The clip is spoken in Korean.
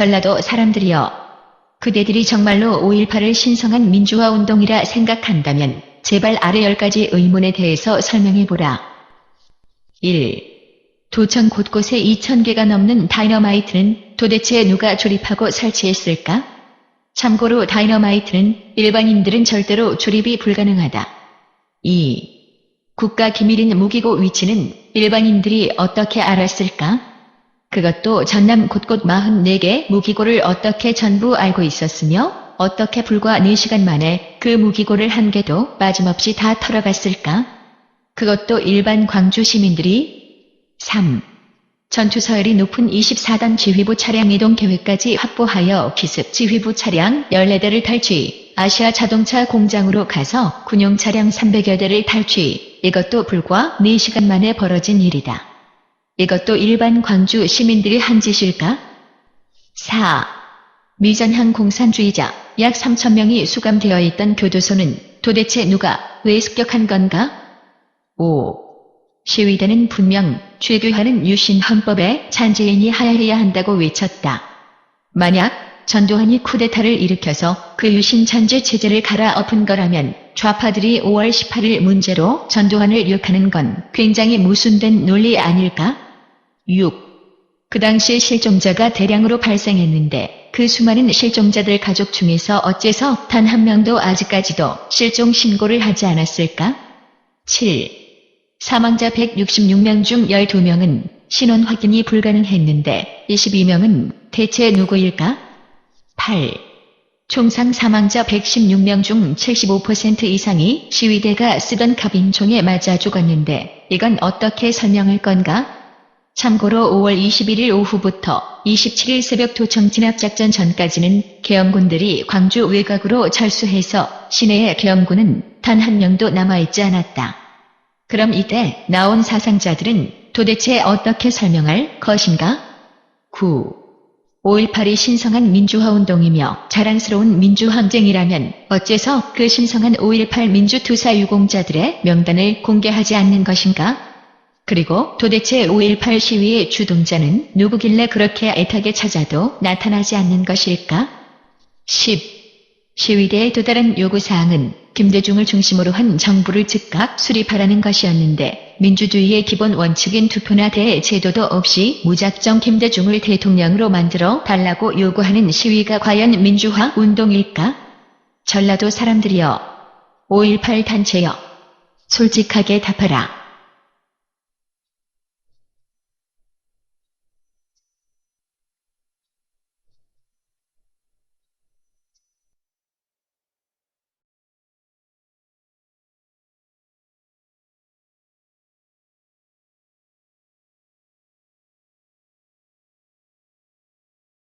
전라도 사람들이여. 그대들이 정말로 5.18을 신성한 민주화 운동이라 생각한다면 제발 아래 10가지 의문에 대해서 설명해보라. 1. 도청 곳곳에 2,000개가 넘는 다이너마이트는 도대체 누가 조립하고 설치했을까? 참고로 다이너마이트는 일반인들은 절대로 조립이 불가능하다. 2. 국가 기밀인 무기고 위치는 일반인들이 어떻게 알았을까? 그것도 전남 곳곳 44개 무기고를 어떻게 전부 알고 있었으며 어떻게 불과 4시간 만에 그 무기고를 한 개도 빠짐없이 다 털어갔을까? 그것도 일반 광주 시민들이 3. 전투 서열이 높은 24단 지휘부 차량 이동 계획까지 확보하여 기습 지휘부 차량 14대를 탈취, 아시아 자동차 공장으로 가서 군용 차량 300여 대를 탈취, 이것도 불과 4시간 만에 벌어진 일이다. 이것도 일반 광주 시민들이 한 짓일까? 4. 미전향 공산주의자 약 3천명이 수감되어 있던 교도소는 도대체 누가 왜 습격한 건가? 5. 시위대는 분명 죄교하는 유신 헌법에 잔재인이 하야해야 한다고 외쳤다. 만약 전두환이 쿠데타를 일으켜서 그 유신 잔재 체제를 갈아엎은 거라면 좌파들이 5월 18일 문제로 전두환을 욕하는 건 굉장히 모순된 논리 아닐까? 6. 그 당시에 실종자가 대량으로 발생했는데 그 수많은 실종자들 가족 중에서 어째서 단 한 명도 아직까지도 실종 신고를 하지 않았을까? 7. 사망자 166명 중 12명은 신원 확인이 불가능했는데 22명은 대체 누구일까? 8. 총상 사망자 116명 중 75% 이상이 시위대가 쓰던 갑인총에 맞아 죽었는데 이건 어떻게 설명할 건가? 참고로 5월 21일 오후부터 27일 새벽 도청 진압작전 전까지는 계엄군들이 광주 외곽으로 철수해서 시내의 계엄군은 단 한 명도 남아있지 않았다. 그럼 이때 나온 사상자들은 도대체 어떻게 설명할 것인가? 9. 5.18이 신성한 민주화운동이며 자랑스러운 민주항쟁이라면 어째서 그 신성한 5.18 민주투사 유공자들의 명단을 공개하지 않는 것인가? 그리고 도대체 5.18 시위의 주동자는 누구길래 그렇게 애타게 찾아도 나타나지 않는 것일까? 10. 시위대의 또 다른 요구사항은 김대중을 중심으로 한 정부를 즉각 수립하라는 것이었는데 민주주의의 기본 원칙인 투표나 대제도도 없이 무작정 김대중을 대통령으로 만들어 달라고 요구하는 시위가 과연 민주화 운동일까? 전라도 사람들이여 5.18 단체여 솔직하게 답하라.